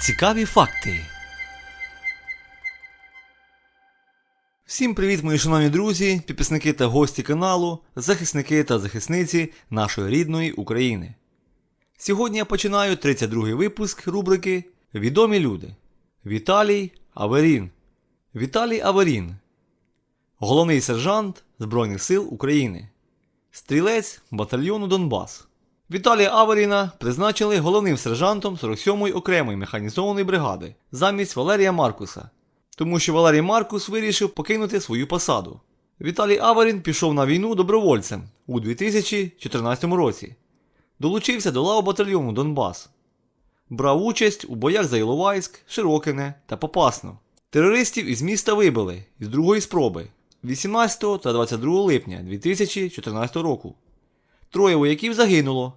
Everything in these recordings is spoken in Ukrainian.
Цікаві факти. Всім привіт, мої шановні друзі, підписники та гості каналу, захисники та захисниці нашої рідної України. Сьогодні я починаю 32-й випуск рубрики Відомі люди. Віталій Аверін. Віталій Аверін. Головний сержант Збройних сил України. Стрілець батальйону Донбас. Віталія Аверіна призначили головним сержантом 47-ї окремої механізованої бригади замість Валерія Маркуса, тому що Валерій Маркус вирішив покинути свою посаду. Віталій Аверін пішов на війну добровольцем у 2014 році. Долучився до лав батальйону Донбас. Брав участь у боях за Іловайськ, Широкине та Попасну. Терористів із міста вибили із другої спроби 18 та 22 липня 2014 року. Троє вояків загинуло,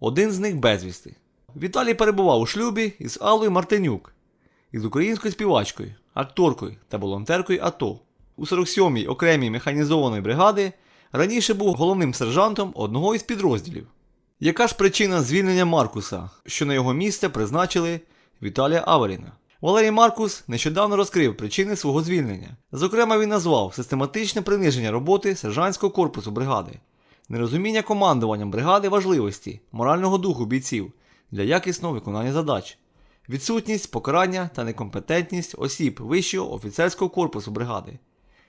один з них безвісти. Віталій перебував у шлюбі із Аллою Мартинюк, із українською співачкою, акторкою та волонтеркою АТО. У 47-й окремій механізованої бригади раніше був головним сержантом одного із підрозділів. Яка ж причина звільнення Маркуса, що на його місце призначили Віталія Аверіна? Валерій Маркус нещодавно розкрив причини свого звільнення. Зокрема, він назвав систематичне приниження роботи сержантського корпусу бригади, нерозуміння командуванням бригади важливості морального духу бійців для якісного виконання задач, відсутність покарання та некомпетентність осіб вищого офіцерського корпусу бригади,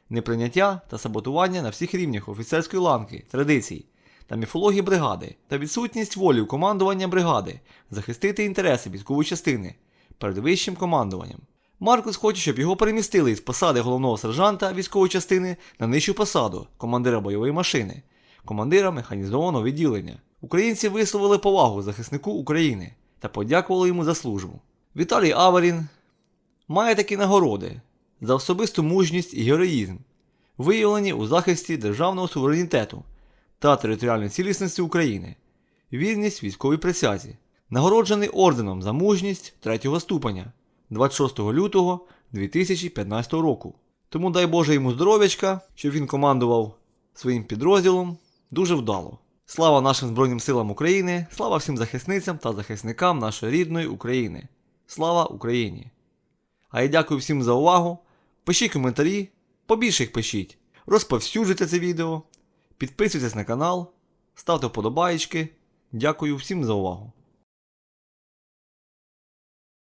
неприйняття та саботування на всіх рівнях офіцерської ланки, традицій та міфології бригади та відсутність волі у командування бригади захистити інтереси військової частини перед вищим командуванням. Маркус хоче, щоб його перемістили із посади головного сержанта військової частини на нижчу посаду командира бойової машини, командира механізованого відділення. Українці висловили повагу захиснику України та подякували йому за службу. Віталій Аверін має такі нагороди за особисту мужність і героїзм, виявлені у захисті державного суверенітету та територіальної цілісності України, вірність військовій присязі, нагороджений орденом за мужність 3 ступеня 26 лютого 2015 року. Тому дай Боже йому здоров'ячка, щоб він командував своїм підрозділом дуже вдало. Слава нашим Збройним силам України, слава всім захисницям та захисникам нашої рідної України. Слава Україні! А я дякую всім за увагу. Пишіть коментарі, побільше їх пишіть, розповсюджуйте це відео, підписуйтесь на канал, ставте вподобаєчки. Дякую всім за увагу.